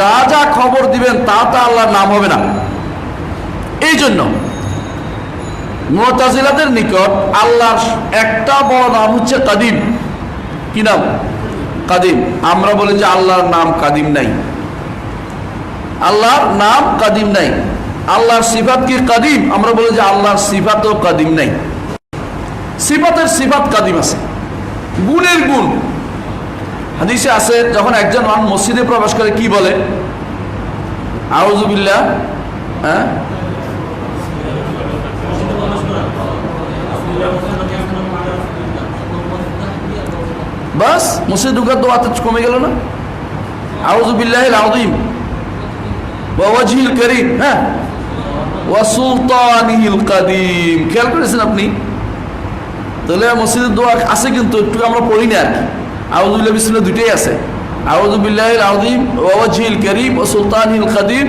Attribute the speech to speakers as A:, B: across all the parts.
A: যা যা খবর দিবেন, তা তা আল্লাহর নাম হবে না। এই জন্য মোতাজিলাদের নিকট আল্লাহর একটা বড় নাম হচ্ছে কাদিম। কি নাম? কাদিম। আমরা বলি যে আল্লাহর নাম কাদিম নাই। আল্লাহর নাম কাদিম নাই। আল্লাহর সিফাত কি কাদিম? আমরা বলি যে আল্লাহর সিফাতও কাদিম নাই। সিফাতের সিফাত কাদিম আছে। গুণের গুণ। হাদিসে আছে, যখন একজন মান মসজিদে প্রবেশ করে, কি বলে? আউজুবিল্লাহ হ্যাঁ? বাস, মসজিদ ঢুকার তো কমে গেল না। আউজুবিল্লাহ আউদিম ওয়াজিল করিম হ্যাঁ? ওয়া সুলতানিল কাদিম। খেয়াল করেছেন আপনি? তাহলে মসজিদের দোয়া আছে কিন্তু, একটু আমরা পড়ি না আর কি। আউজুবিল্লাহ বিসমিল্লাহ দুইটাই আছে। আউজুবিল্লাহ আউদিম ওয়াজিল করিম ও সুলতানিল কাদিম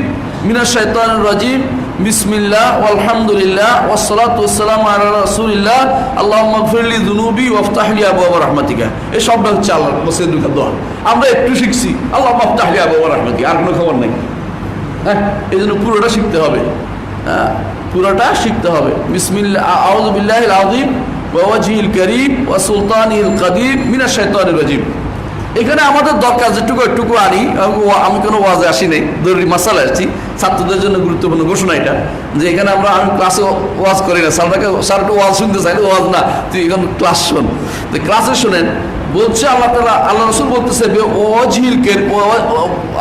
A: মিনাশ শাইতানির রাজিম। বিসমিল্লাহ আলহামদুলিল্লাহ আলা রাসূলিল্লাহ। আল্লাহুম্মা গফিরলি যুনুবি ওয়াফতাহলি আবওয়াব রাহমাতিকা। এই সবটা হচ্ছে আল্লাহর মসজিদ ঢুকার দোয়া। আমরা একটু শিখছি, আল্লাহুম্মা আফতাহলি আবওয়াব রাহমাতিকা। আর কোনো খবর নাই। হ্যাঁ এই জন্য পুরোটা শিখতে হবে। হ্যাঁ পুরোটা শিখতে হবে। বিসমিল্লাহ আউযুবিল্লাহ আযীম ওয়া ওয়াজহিল কারীম ওয়া সুলতানিল কাদির মিনাশ শাইতানির রাজিম এখানে আমাদের দরকার যেটুকু একটুকু আনি আমি কোনো ওয়াজে আসি নাই জরুরি মাসালা আসছি, ছাত্রদের জন্য গুরুত্বপূর্ণ ঘোষণা এটা, যে এখানে আমরা আমি ক্লাসে ওয়াজ করি না। স্যারটাকে স্যার একটু ওয়াজ শুনতে চাই ওয়াজ না, তুই এখন ক্লাস শোন। তো ক্লাসে শোনেন, বলছে আল্লাহ তালা আল্লাহ রসুল বলতেছে কের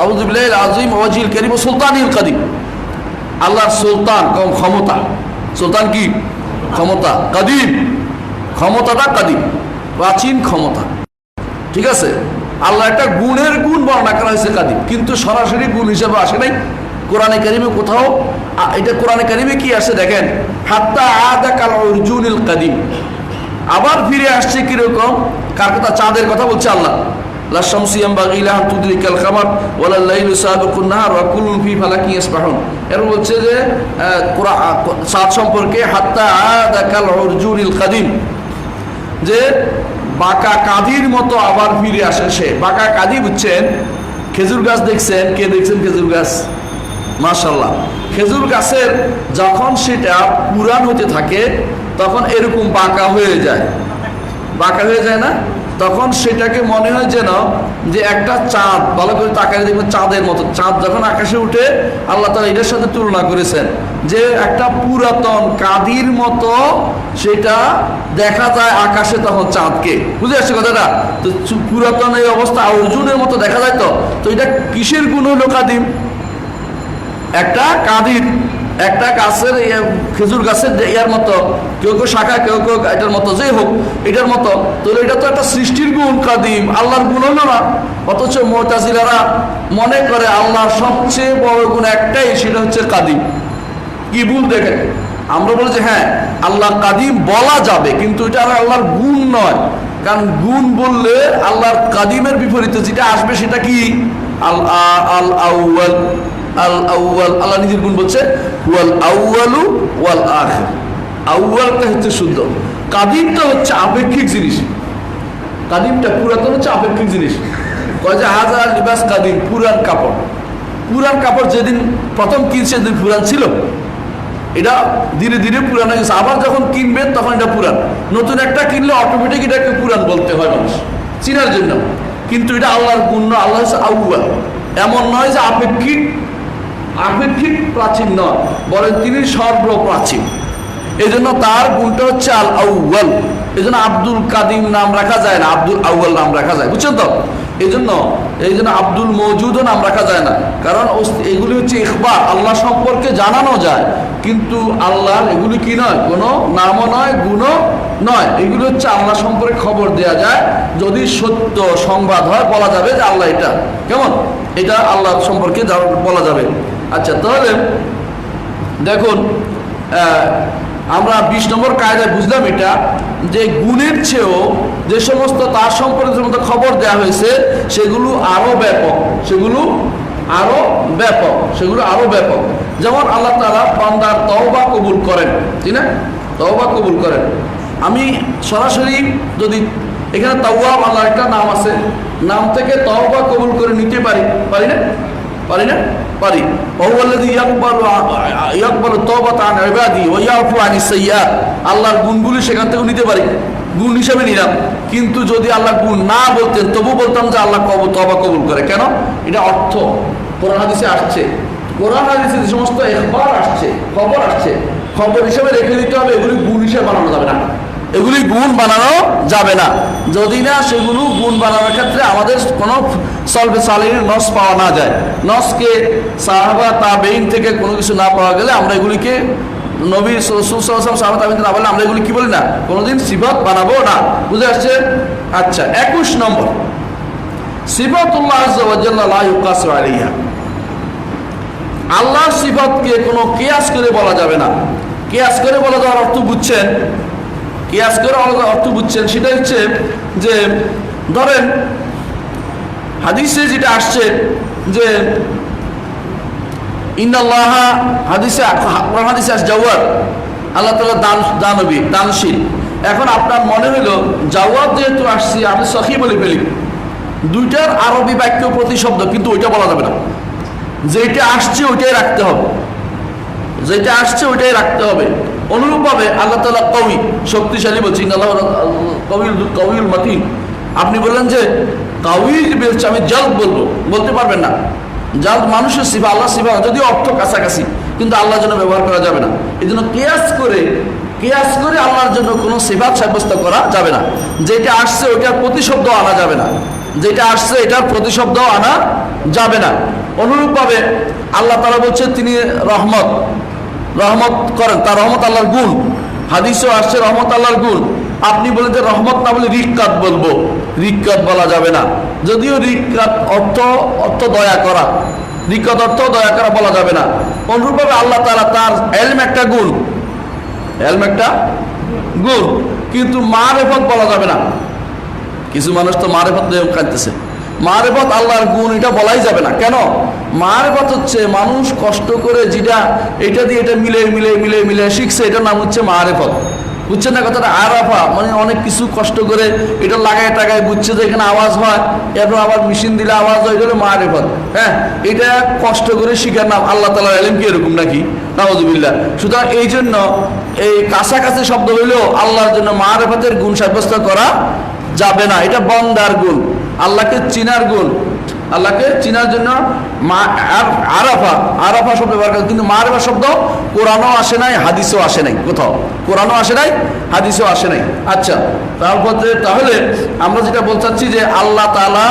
A: আউযুবিল্লাহ আযীম ওয়াজহিল কারীম ও সুলতানিল কাদিম আল্লাহর সুলতান ক্ষমতা। সুলতান কি? ক্ষমতা। কাদিম। ক্ষমতাটা কাদিম, প্রাচীন ক্ষমতা। ঠিক আছে? আল্লাহ একটা গুণের গুণ বর্ণনা করা হয়েছে কাদিম, কিন্তু সরাসরি গুণ হিসেবে আসে নাই। কোরআনে কারিমে কোথাও এটা কোরআনে কারিমে কি আসে দেখেন? হাত্তা আদা কাল অর্জুনিল কাদিম। আবার ফিরে আসছে কীরকম? কার কথা? চাঁদের কথা বলছে আল্লাহ। বলছে যে চাঁদ সম্পর্কে হাত্তা আদা কাল অর্জুনিল কাদিম। যে বাঁকা কাঁদির মতো আবার ফিরে আসে সে। বাঁকা কাঁদি বুঝছেন? খেজুর গাছ দেখছেন? কে দেখছেন খেজুর গাছ? মাশাল্লাহ খেজুর গাছের যখন সেটা পুরান হতে থাকে, তখন এরকম বাঁকা হয়ে যায়। বাঁকা হয়ে যায় না? তখন সেটাকে মনে হয় যেন যে একটা চাঁদ, ভালো করে তাকালে দেখবেন চাঁদের মতো। চাঁদ যখন আকাশে উঠে, আল্লাহ তালা এটার সাথে তুলনা করেছেন যে একটা পুরাতন কাদির মতো সেটা দেখা যায় আকাশে তখন চাঁদকে। বুঝে আসছে কথাটা? তো পুরাতন এই অবস্থা অর্জুনের মতো দেখা যায় তো? তো এটা কিসের গুণ হলো কাদিম একটা কাদির। একটা গাছের ইয়ে, খেজুর গাছের ইয়ার মতো কেউ কেউ শাখা কেউ কেউ এটার মতো যেই হোক এটার মতো তাহলে এটা তো একটা সৃষ্টির গুণ কাদিম আল্লাহর গুণ হলো না। অথচ মোতাজিলারা মনে করে আল্লাহর সবচেয়ে বড় গুণ একটাই সেটা হচ্ছে কাদিম। কি ভুল দেখে আমরা বলি যে হ্যাঁ আল্লাহ কাদিম বলা যাবে কিন্তু এটা আর আল্লাহর গুণ নয়। কারণ গুণ বললে আল্লাহর কাদিমের বিপরীতে যেটা আসবে সেটা কি? আল আল আউয়াল আল আউয়াল, আল্লাহ নিজের গুণ বলছে, ওয়াল আউয়ালু ওয়াল আখির। আউয়ালটা হচ্ছে শুদ্ধ। কাদিমটা হচ্ছে আপেক্ষিক জিনিস। কাদিমটা পুরাতন হচ্ছে আপেক্ষিক জিনিস। কয় যে, হাজার লিবাস কাদিম পুরান কাপড়। পুরান কাপড় যেদিন প্রথম কিনছে, সেদিন পুরান ছিল। এটা ধীরে ধীরে পুরান হয়ে গেছে। আবার যখন কিনবেন তখন এটা পুরান। নতুন একটা কিনলে অটোমেটিক এটাকে পুরান বলতে হয় মানুষ। চিনার জন্য। কিন্তু এটা আল্লাহর গুণ আল্লাহ হচ্ছে আউয়াল। এমন নয় যে আপেক্ষিক আপেক্ষিক প্রাচীন নয় বলেন তিনি সর্বপ্রাচীন। এই জন্য তার গুণটা হচ্ছে আল আউ্বাল এই জন্য আব্দুল কাদিম নাম রাখা যায় না, আব্দুল আউ্বাল নাম রাখা যায়, বুঝছেন তো? এই জন্য এই জন্য আব্দুল মৌজুদও নাম রাখা যায় না, কারণ এগুলি হচ্ছে ইখবার, আল্লাহ সম্পর্কে জানানো যায়, কিন্তু আল্লাহর এগুলি কি নয়? কোনো নামও নয়, গুণও নয়। এগুলি হচ্ছে আল্লাহ সম্পর্কে খবর দেওয়া যায়, যদি সত্য সংবাদ হয়, বলা যাবে যে আল্লাহ এটা। কেমন? এটা আল্লাহ সম্পর্কে বলা যাবে। আচ্ছা তাহলে দেখুন আমরা বিশ নম্বর কায়দায় বুঝলাম এটা যে গুণের চেয়েও যে সমস্ত তার সম্পর্কে যে খবর দেওয়া হয়েছে, সেগুলো আরও ব্যাপক, সেগুলো আরও ব্যাপক, সেগুলো আরও ব্যাপক। যেমন আল্লাহ তালা বান্দার তওবা কবুল করেন, ঠিক না? তওবা কবুল করেন। আমি সরাসরি যদি এখানে তাওয়াব আল্লাহ একটা নাম আছে, নাম থেকে তওবা কবুল করে নিতে পারি পারি না? পারি না? পারি আল্লাহর গুণগুলি সেখান থেকে নিতে পারি। গুণ হিসাবে নিলাম। কিন্তু যদি আল্লাহ গুণ না বলতেন তবু বলতাম যে আল্লাহ কবুল তবা কবুল করে। কেন? এটা অর্থ। কোরআন হাদিসে আসছে। কোরআন হাদিসে যে সমস্ত এখবার আসছে, খবর আসছে, খবর হিসাবে রেখে দিতে হবে। এগুলি গুণ হিসেবে বানানো যাবে না। এগুলি গুণ বানানো যাবে না। যদি না, সেগুলো গুণ বানানোর ক্ষেত্রে আমাদের কোনো সলভে সালিন নস পাওয়া না যায়। নসকে সাহাবা তাবেইন থেকে কোনো কিছু না পাওয়া গেলে আমরা এগুলিকে নবী সুসাম সাহাবা তাবেইন না বললে আমরা এগুলি কি বলি না? কোনোদিন সিফত বানাবো না। বুঝে আসছে? আচ্ছা একুশ নম্বর। ইউকাসু আলাইহা। আল্লাহর সিফতকে কোনো কেয়াস করে বলা যাবে না। কেয়াস করে বলা যাওয়ার অর্থ বুঝছেন? কেয়াস করে আলাদা অর্থ বুঝছেন, সেটা হচ্ছে যে, ধরেন, হাদিসে যেটা আসছে যে ইন্দাল্লাহ হাদিসে হাদিসে আস জাওয়ার আল্লাহ তালা দান, দানবী, দানশীল। এখন আপনার মনে হইল জাওয়ার যেহেতু আসছি, আমি সখী বলে ফেলি। দুইটার আরবি বাক্য প্রতিশব্দ, কিন্তু ওইটা বলা যাবে না। যেটা আসছে, ওইটাই রাখতে হবে। যেটা আসছে, ওইটাই রাখতে হবে। অনুরূপভাবে আল্লাহ তালা কবি, শক্তিশালী বলছি আল্লাহ কবির কবির মতিন। আপনি বললেন যে কাউইর বলছে, আমি জলদ বলব, বলতে পারবেন না। জাল মানুষের সিফা আল্লাহ সিফা যদিও অর্থ কাছাকাছি, কিন্তু আল্লাহর জন্য ব্যবহার করা যাবে না। এই জন্য কেয়াস করে কেয়াস করে আল্লাহর জন্য কোনো সিফাত সাব্যস্ত করা যাবে না। যেটা আসছে, ওইটার প্রতিশব্দ আনা যাবে না। যেটা আসছে, এটার প্রতিশব্দ আনা যাবে না। অনুরূপভাবে আল্লাহ তারা বলছে, তিনি রহমত। রহমত করেন, তার রহমত আল্লাহর গুণ। হাদিসও আসছে রহমত আল্লাহর গুণ। আপনি বলেন যে রহমত না বলে রিক্কাত বলব। রিক্কাত বলা যাবে না। যদিও রিক্কাত অর্থ অর্থ দয়া করা। রিক্কাত অর্থ দয়া করা বলা যাবে না। অনুরূপভাবে আল্লাহ তারা তার এলম একটা গুণ। এলম একটা গুণ। কিন্তু মারেফত বলা যাবে না। কিছু মানুষ তো মারেফত কাঁদতেছে। মারেফত আল্লাহর গুণ এটা বলাই যাবে না। কেন? মারেফত হচ্ছে মানুষ কষ্ট করে যেটা, এটা দিয়ে এটা মিলে মিলে মিলে মিলে শিখছে, এটার নাম হচ্ছে মারেফত। বুঝছেন না কথাটা? আরাফা মানে অনেক কিছু কষ্ট করে এটা লাগায় টাকায় বুঝছে যে এখানে আওয়াজ হয়, এরপর আবার মেশিন দিলে আওয়াজ হয় হলো মারেফত। হ্যাঁ এটা কষ্ট করে শিখার নাম আল্লাহ তালার এলেম কি এরকম নাকি? নাওয়াজুবিল্লাহ সুতরাং এই জন্য এই কাছাকাছি শব্দ হইলেও আল্লাহর জন্য মারেফতের গুণ সাব্যস্ত করা যাবে না। এটা বন্দার গুণ। আল্লাহকে চিনার গুণ। আল্লাহকে চিনার জন্য আরাফা আরাফা শব্দ ব্যবহার করে কিন্তু মারেফা শব্দ কোরআনও আসে নাই, হাদিসও আসে নাই কোথাও। কোরআনও আসে নাই, হাদিসও আসে নাই। আচ্ছা তারপরে তাহলে আমরা যেটা বলতে যে আল্লাহ তালা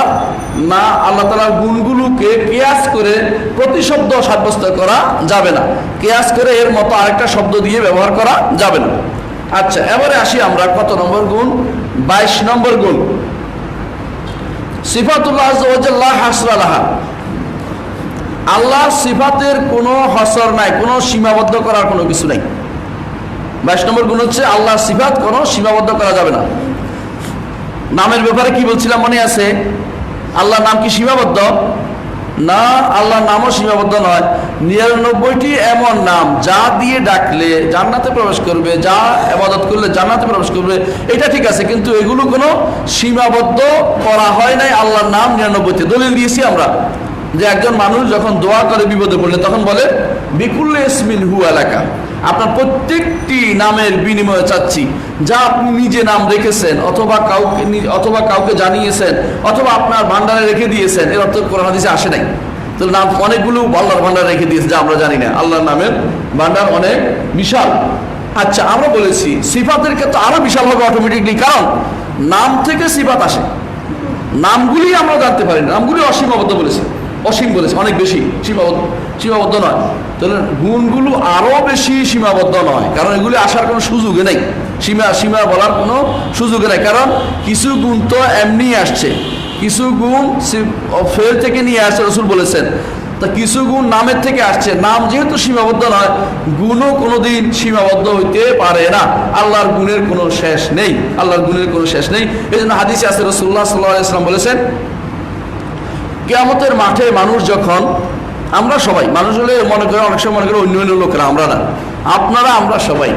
A: না, আল্লাহ তালার গুণগুলোকে কেয়াস করে প্রতিশব্দ সাব্যস্ত করা যাবে না। কেয়াস করে এর মতো আরেকটা শব্দ দিয়ে ব্যবহার করা যাবে না। আচ্ছা এবারে আসি আমরা কত নম্বর গুণ? বাইশ নম্বর গুণ। সিফাতুল্লাহ হাসরালাহা আল্লাহ সিফাতের কোনো হসর নাই, কোনো সীমাবদ্ধ করার কোনো কিছু নাই। বাইশ নম্বর গুণ হচ্ছে আল্লাহ সিফাত কোনো সীমাবদ্ধ করা যাবে না। নামের ব্যাপারে কি বলছিলাম মনে আছে? আল্লাহর নাম কি সীমাবদ্ধ? না, আল্লাহর নামও সীমাবদ্ধ নয়। নিরানব্বইটি এমন নাম, যা দিয়ে ডাকলে জান্নাতে প্রবেশ করবে, যা আবাদত করলে জান্নাতে প্রবেশ করবে, এটা ঠিক আছে, কিন্তু এগুলো কোনো সীমাবদ্ধ করা হয় নাই, আল্লাহর নাম নিরানব্বইটি দলিল দিয়েছি আমরা, যে একজন মানুষ যখন দোয়া করে বিপদে পড়লে, তখন বলে, বিকুল্লে ইসমিন হু এলাকা আপনার প্রত্যেকটি নামের বিনিময়ে চাচ্ছি। যা আপনি নিজে নাম রেখেছেন, অথবা কাউকে অথবা কাউকে জানিয়েছেন, অথবা আপনার ভান্ডারে রেখে দিয়েছেন, এর অর্থ কোরআন হাদিসে আসে নাই। তো নাম অনেকগুলো আল্লাহর ভান্ডার রেখে দিয়েছে, যা আমরা জানি না। আল্লাহর নামের ভান্ডার অনেক বিশাল। আচ্ছা আমরা বলেছি, সিফাতের ক্ষেত্রে আরও বিশাল হবে অটোমেটিকলি কারণ নাম থেকে সিফাত আসে। নামগুলি আমরা জানতে পারি নামগুলি অসীমাবদ্ধ বলেছে। অসীম বলেছে, অনেক বেশি সীমাবদ্ধ। সীমাবদ্ধ নয়। তাহলে গুণগুলো আরও বেশি সীমাবদ্ধ নয়। কারণ এগুলি আসার কোনো সুযোগে নেই। সীমা সীমা বলার কোনো সুযোগে নেই। কারণ কিছু গুণ তো এমনি আসছে। কিছু গুণ ফের থেকে নিয়ে আসছে রসুল বলেছেন। তা কিছু গুণ নামের থেকে আসছে। নাম যেহেতু সীমাবদ্ধ নয়, গুণও কোনোদিন সীমাবদ্ধ হইতে পারে না। আল্লাহর গুণের কোনো শেষ নেই। আল্লাহর গুণের কোনো শেষ নেই। এই জন্য হাদিসে আছে রসুল্লাহ সাল্লাহ ইসলাম বলেছেন, কেয়ামতের মাঠে মানুষ যখন আমরা সবাই, মানুষ হলে মনে করে, অনেক সময় মনে করে অন্য অন্য লোকেরা, আমরা না। আপনারা, আমরা সবাই।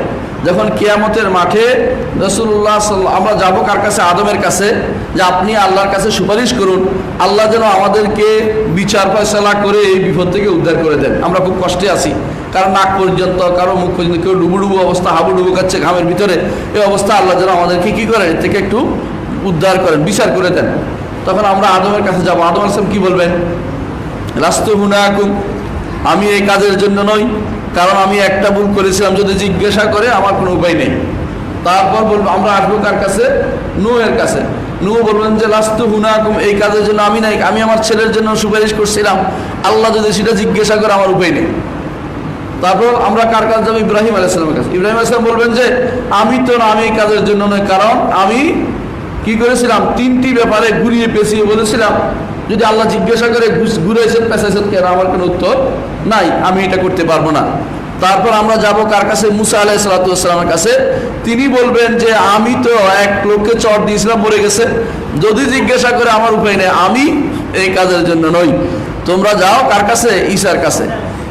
A: যখন কেয়ামতের মাঠে রসুল্লাহ আমরা যাব কার কাছে? আদমের কাছে। যে আপনি আল্লাহর কাছে সুপারিশ করুন। আল্লাহ যেন আমাদেরকে বিচার ফয়সলা করে এই বিপদ থেকে উদ্ধার করে দেন। আমরা খুব কষ্টে আছি। কারও নাক পর্যন্ত, কারও মুখ পর্যন্ত, কেউ ডুবুডুবু অবস্থা, হাবুডুবু খাচ্ছে ঘামের ভিতরে এই অবস্থা আল্লাহ যেন আমাদেরকে কী করেন? এর থেকে একটু উদ্ধার করেন, বিচার করে দেন। তখন আমরা আদমের কাছে যাব। আদম আসলাম কি বলবেন? রাস্ত হুনাকুম। আমি এই কাজের জন্য নই, কারণ আমি একটা ভুল করেছিলাম, যদি জিজ্ঞাসা করে আমার কোনো উপায় নেই। তারপর বলব, আমরা আসব কার কাছে? নুয়ের কাছে। নু বলবেন যে, লাস্তু হুনাকুম, এই কাজের জন্য আমি নাই, আমি আমার ছেলের জন্য সুপারিশ করছিলাম। আল্লাহ যদি সেটা জিজ্ঞাসা করে, আমার উপায় নেই। তারপর আমরা কার কাছে যাব? ইব্রাহিম আলাইসালামের কাছে। ইব্রাহিম আলাইসালাম বলবেন যে, আমি তো না, আমি এই কাজের জন্য নয় কারণ আমি কি করেছিলাম? তিনটি ব্যাপারে ঘুরিয়ে পেঁচিয়ে বলেছিলাম। যদি আল্লাহ জিজ্ঞাসা করে ঘুরেছেন পেঁচাইছেন, কেন আমার কোনো উত্তর নাই, আমি এটা করতে পারব না। তারপর আমরা যাব কার কাছে? মুসা আলাহ সালাতামের কাছে। তিনি বলবেন যে, আমি তো এক লোককে চট দিয়েছিলাম, মরে গেছে। যদি জিজ্ঞাসা করে আমার উপায় নেই, আমি এই কাজের জন্য নই। তোমরা যাও কার কাছে? ঈশার কাছে।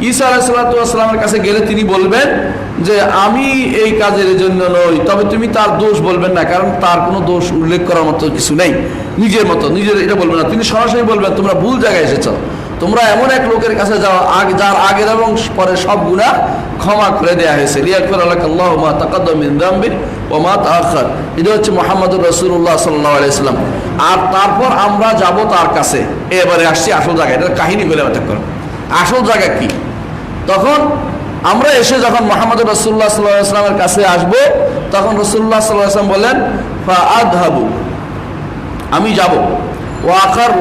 A: ঈসা আলাহিসাল্লামের কাছে গেলে তিনি বলবেন যে, আমি এই কাজের জন্য নই, তবে তুমি তার দোষ বলবেন না, কারণ তার কোনো দোষ উল্লেখ করার মতো কিছু নেই। নিজের মতো, নিজের এটা বলবে না। তিনি সরাসরি বলবেন তোমরা ভুল জায়গায় এসেছ। তোমরা এমন এক লোকের কাছে যাও, আগে, যার আগের এবং পরে সব গুণা ক্ষমা করে দেওয়া হয়েছে। লিয়াকফির আল্লাহ আল্লাহ মা তাকাদ্দাম মিন দাম্বি ও মা তাআখার এটা হচ্ছে মোহাম্মদুর রসুল্লাহ সাল্লাল্লাহু আলাইহি সাল্লাম। আর তারপর আমরা যাব তার কাছে। এবারে আসছি আসল জায়গায়। এটা কাহিনী বলে করো। আসল জায়গা কি? তখন আমরা এসে যখন মোহাম্মদ রসুল্লাহ সাল্লামের কাছে আসব, তখন রসুল্লাহ সাল্লাহ সাল্লাম বলেন ফা আদহাবু আমি যাব। ও আকার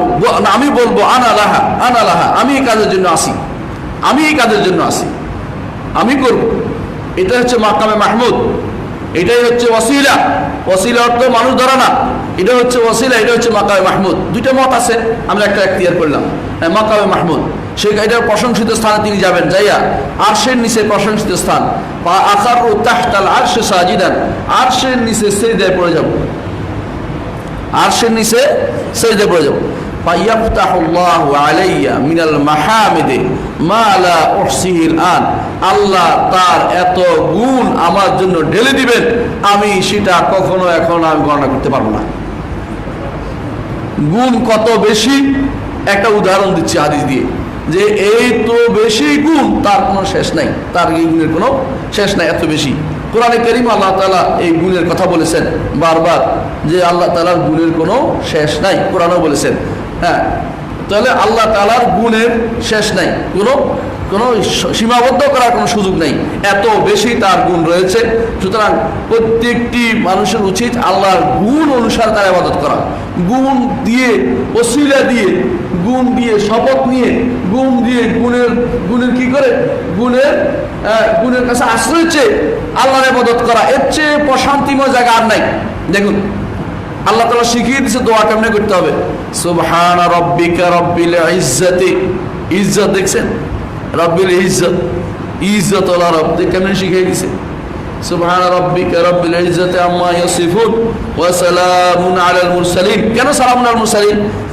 A: আমি বলব, আনা লাহা আনা লাহা, আমি এই কাজের জন্য আসি। আমি এই কাজের জন্য আসি। আমি করব। এটা হচ্ছে মাকামে মাহমুদ। এটাই হচ্ছে ওসিলা ওসিলা অর্থ মানুষ ধরা না। এটা হচ্ছে ওসিলা এটা হচ্ছে মাকামে মাহমুদ। দুইটা মত আছে, আমরা একটা এখতিয়ার করলাম। মাকামে মাহমুদ। সে এটার প্রশংসিত স্থানে তিনি যাবেন, যাইয়া আরশের নিচে প্রশংসিত স্থান। বা আকার ও তাহতাল আরশে সাজিদান। আরশের নিচে সেজদায় পড়ে যাব। আর সে নিচে সেজদে পড়ে যাব। আলাইয়া মিনাল মা তার এত গুণ আমার জন্য দিবেন, আমি সেটা কখনো এখন আমি গণনা করতে পারব না। গুণ কত বেশি? একটা উদাহরণ দিচ্ছি আদিজ দিয়ে, যে এই তো বেশি গুণ, তার কোনো শেষ নাই। তার গুণের কোনো শেষ নাই, এত বেশি। কোরআনে করিম আল্লাহ তালা এই গুণের কথা বলেছেন বারবার যে আল্লাহ তালার গুণের কোনো শেষ নাই, কোরআনও বলেছেন। হ্যাঁ তাহলে আল্লাহ তালার গুণের শেষ নাই, কোনো কোনো সীমাবদ্ধ করার কোনো সুযোগ নেই। এত বেশি তার গুণ রয়েছে। সুতরাং প্রত্যেকটি মানুষের উচিত আল্লাহর গুণ অনুসারে তার আবাদত করা। গুণ দিয়ে অসিলা দিয়ে, গুণ দিয়ে শপথ নিয়ে, গুণ দিয়ে গুণের গুণের কি করে? গুণের গুণের কাছে আশ্রয় চেয়ে আল্লাহর আবাদত করা। এর চেয়ে প্রশান্তিময় জায়গা আর নাই। দেখুন, আল্লাহ তালা শিখিয়ে দিছে দোয়া কেমনে করতে হবে। সুবহান রব্বিকা রব্বিল ইজ্জতি। ইজ্জত দেখছেন? রব্বিল ইজ্জত ইজ্জত ওলা রব। দেখ কেমনে শিখিয়ে দিছে? কেন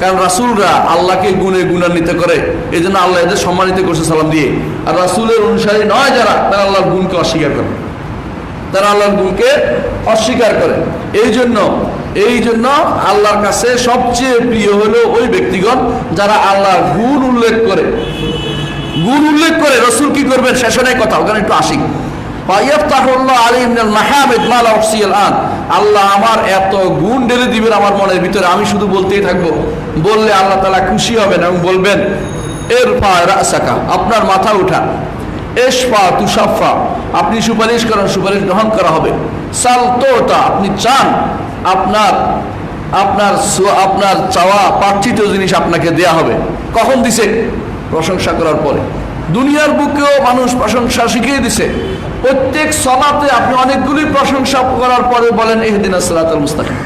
A: কারণ রাসূলরা আল্লাহকে করে। আল্লাহ সম্মানিত করছে সালাম দিয়ে। আর রাসূলের অনুসারী নয় যারা, তারা আল্লাহর গুণকে অস্বীকার করে। তারা আল্লাহর গুণকে অস্বীকার করে। এই জন্য এই জন্য আল্লাহর কাছে সবচেয়ে প্রিয় হলো ওই ব্যক্তিগণ যারা আল্লাহর গুণ উল্লেখ করে। গুণ উল্লেখ করে রসুল কি করবেন? শেষনে কথা, ওখানে একটু আসি। আল্লাহ আমার এত গুণ ঢেলে দিবেন আমার মনের ভিতরে, আমি শুধু বলতেই থাকব। বললে আল্লাহ তালা খুশি হবেন এবং বলবেন এর পা আপনার মাথা উঠা। এসফা তুষাফা আপনি সুপারিশ করেন, সুপারিশ গ্রহণ করা হবে। সাল তোটা আপনি চান, আপনার আপনার আপনার চাওয়া প্রার্থিত জিনিস আপনাকে দেয়া হবে। কখন দিছে? প্রশংসা করার পরে। দুনিয়ার বুকেও মানুষ প্রশংসা শিখিয়ে দিছে। প্রত্যেক সলাতে আপনি অনেকগুলি প্রশংসা করার পরে বলেন এহদিন আসসালাতুল মুস্তাকিম।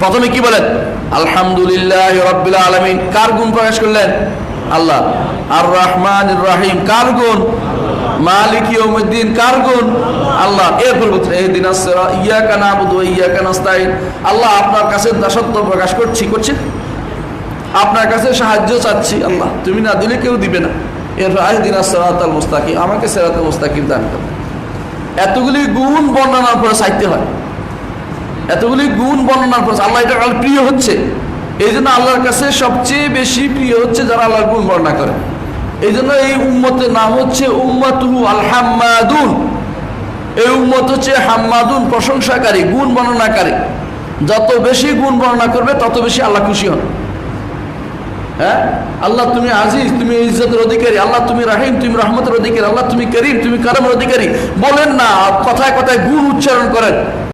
A: প্রথমে কি বলেন? আলহামদুলিল্লাহ রব্বিল আলমিন। কার গুণ প্রকাশ করলেন? আল্লাহ। আর রহমান রাহিম। কার গুণ? মালিক ইয়ৌমুদ্দিন কার গুণ? আল্লাহ। এরপর বলছেন এই দিন ইয়াকা নাবুদু ওয়া ইয়াকা নাস্তাইন আল্লাহ আপনার কাছে দাসত্ব প্রকাশ করছি করছি আপনার কাছে সাহায্য চাচ্ছি, আল্লাহ। তুমি না দিলে কেউ দিবে না। এরপর আহ দিন আসসালাত মুস্তাকিম, আমাকে সেরাত মুস্তাকিম দান করো। এতগুলি গুণ বর্ণনার পরে চাইতে হয়। এতগুলি গুণ বর্ণনার পর, আল্লাহ এটা প্রিয় হচ্ছে। এই জন্য আল্লাহর কাছে সবচেয়ে বেশি প্রিয় হচ্ছে যারা আল্লাহর গুণ বর্ণনা করে। এই জন্য এই উম্মতের নাম হচ্ছে উম্মাতুহু আল হাম্মাদুন এই উম্মত হচ্ছে হাম্মাদুন, প্রশংসাকারী, গুণ বর্ণনাকারী। যত বেশি গুণ বর্ণনা করবে, তত বেশি আল্লাহ খুশি হন। হ্যাঁ? আল্লাহ তুমি আজিজ, তুমি ইজ্জতের অধিকারী। আল্লাহ তুমি রাহিম, তুমি রহমতের অধিকারী। আল্লাহ তুমি করিম, তুমি কারমের অধিকারী। বলেন না, কথায় কথায় গুণ উচ্চারণ করেন।